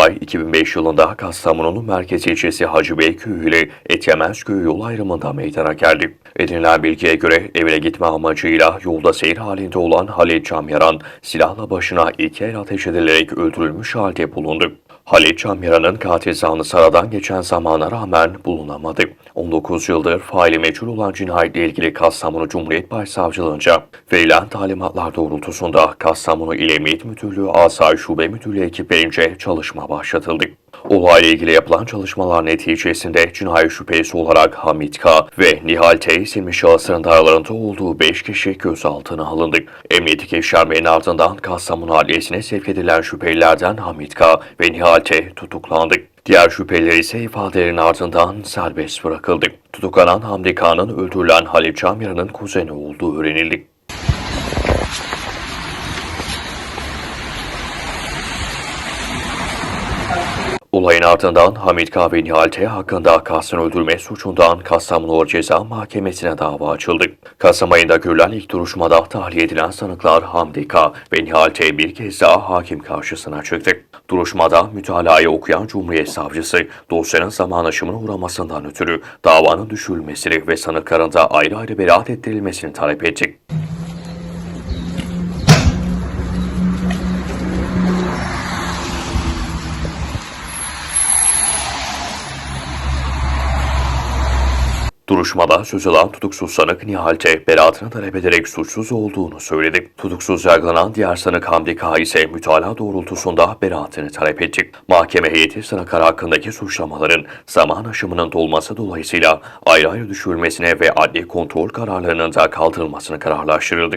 Olay 2005 yılında Kastamonu'nun merkezi ilçesi Hacıbey Köyü ile Etyemez Köyü yol ayrımında meydana geldi. Edinilen bilgiye göre evine gitme amacıyla yolda seyir halinde olan Halil Camyaran silahla başına iki el ateş edilerek öldürülmüş halde bulundu. Halit Camyaran'ın katil zanlısı aradan geçen zamana rağmen bulunamadı. 19 yıldır faili meçhul olan cinayetle ilgili Kastamonu Cumhuriyet Başsavcılığınca verilen talimatlar doğrultusunda Kastamonu İl Emniyet Müdürlüğü Asayiş Şube Müdürlüğü ekiplerince çalışma başlatıldı. Olayla ilgili yapılan çalışmalar neticesinde cinayet şüphesi olarak Hamit K. ve Nihal T. isimli şahısların da aralarında olduğu 5 kişi gözaltına alındı. Emniyet işlemlerinin ardından Kastamonu Adliyesi'ne sevk edilen şüphelilerden Hamit K. ve Nihal T. tutuklandı. Diğer şüpheliler ise ifadelerin ardından serbest bırakıldı. Tutuklanan Hamdi K'nın öldürülen Halil Camira'nın kuzeni olduğu öğrenildi. Olayın ardından Hamit K. ve Nihal T. hakkında kasten öldürme suçundan Kastamonu Ağır Ceza Mahkemesi'ne dava açıldı. Kasım ayında görülen ilk duruşmada tahliye edilen sanıklar Hamdi K. ve Nihal T. bir kez daha hakim karşısına çıktı. Duruşmada mütalayı okuyan Cumhuriyet Savcısı dosyanın zaman aşımına uğramasından ötürü davanın düşürülmesini ve sanıkların da ayrı ayrı beraat ettirilmesini talep etti. Duruşmada söz alan tutuksuz sanık Nihal T. beraatını talep ederek suçsuz olduğunu söyledi. Tutuksuz yargılanan diğer sanık Hamdi K. ise mütalaa doğrultusunda beraatını talep etti. Mahkeme heyeti sanıklar hakkındaki suçlamaların zaman aşımının dolması dolayısıyla ayrı ayrı düşürülmesine ve adli kontrol kararlarının da kaldırılmasını kararlaştırıldı.